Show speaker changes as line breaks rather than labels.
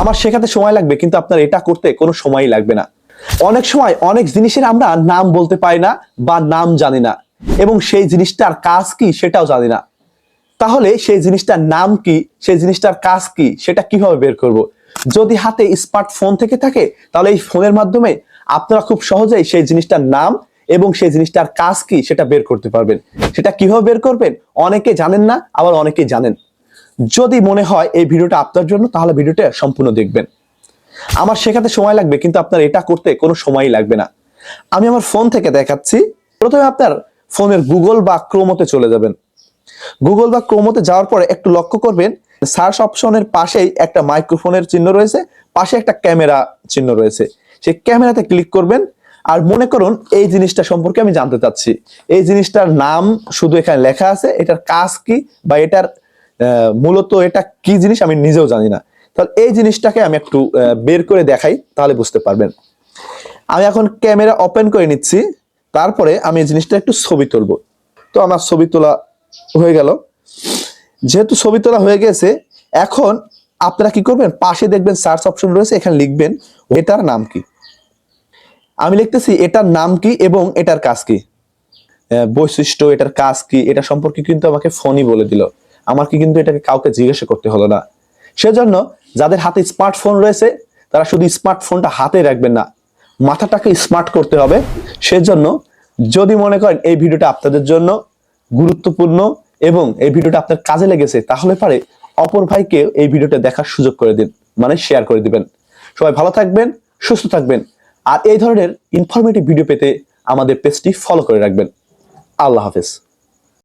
আমার শেখাতে সময় লাগবে, কিন্তু আপনার এটা করতে কোনো সময়ই লাগবে না। অনেক সময় অনেক জিনিসের আমরা নাম বলতে পারি না বা নাম জানি না, এবং সেই জিনিসটার কাজ কি সেটাও জানি না। তাহলে সেই জিনিসটার নাম কি, সেই জিনিসটার কাজ কি, সেটা কীভাবে বের করব? যদি হাতে স্মার্টফোন থেকে থাকে, তাহলে এই ফোনের মাধ্যমে আপনারা খুব সহজেই সেই জিনিসটার নাম এবং সেই জিনিসটার কাজ কি সেটা বের করতে পারবেন। সেটা কীভাবে বের করবেন? অনেকে জানেন না, আবার অনেকে জানেন। যদি মনে হয় এই ভিডিওটা আপনার জন্য, তাহলে ভিডিওটা সম্পূর্ণ দেখবেন। আমার শেখাতে সময় লাগবে, কিন্তু আপনার এটা করতে কোনো সময়ই লাগবে না। আমি আমার ফোন থেকে দেখাচ্ছি। প্রথমে আপনার ফোনের গুগল বা ক্রোমোতে চলে যাবেন। গুগল বা ক্রোমোতে যাওয়ার পরে একটু লক্ষ্য করবেন, সার্চ অপশনের পাশেই একটা মাইক্রোফোনের চিহ্ন রয়েছে, পাশে একটা ক্যামেরা চিহ্ন রয়েছে। সেই ক্যামেরাতে ক্লিক করবেন আর মনে করুন এই জিনিসটা সম্পর্কে আমি জানতে চাচ্ছি। এই জিনিসটার নাম শুধু এখানে লেখা আছে, এটার কাজ কি বা এটার মূলত এটা কি জিনিস আমি নিজেও জানি না। তাহলে এই জিনিসটাকে আমি একটু বের করে দেখাই, তাহলে বুঝতে পারবেন। আমি এখন ক্যামেরা ওপেন করে নিচ্ছি, তারপরে আমি এই জিনিসটা একটু ছবি তুলবো। তো আমার ছবি তোলা হয়ে গেল। যেহেতু ছবি তোলা হয়ে গেছে, এখন আপনারা কি করবেন? পাশে দেখবেন সার্চ অপশন রয়েছে, এখানে লিখবেন, এটার নাম কি? আমি লিখতেছি, এটার নাম কি এবং এটার কাজ কি? বৈশিষ্ট্য, এটার কাজ কি, এটা সম্পর্কে কিন্তু আমাকে ফোনই বলে দিল। আমার কি কিন্তু এটাকে কাউকে জিজ্ঞাসা করতে হলো না। সেজন্য যাদের হাতে স্মার্টফোন রয়েছে, তারা শুধু স্মার্টফোনটা হাতে রাখবেন না, মাথাটাকে স্মার্ট করতে হবে। সেজন্য যদি মনে করেন এই ভিডিওটা আপনাদের জন্য গুরুত্বপূর্ণ এবং এই ভিডিওটা আপনার কাজে লেগেছে, তাহলে পারে অপর ভাইকে এই ভিডিওটা দেখার সুযোগ করে দিন মানে শেয়ার করে দিবেন। সবাই ভালো থাকবেন, সুস্থ থাকবেন, আর এই ধরনের ইনফরমেটিভ ভিডিও পেতে আমাদের পেজটি ফলো করে রাখবেন। আল্লাহ হাফেজ।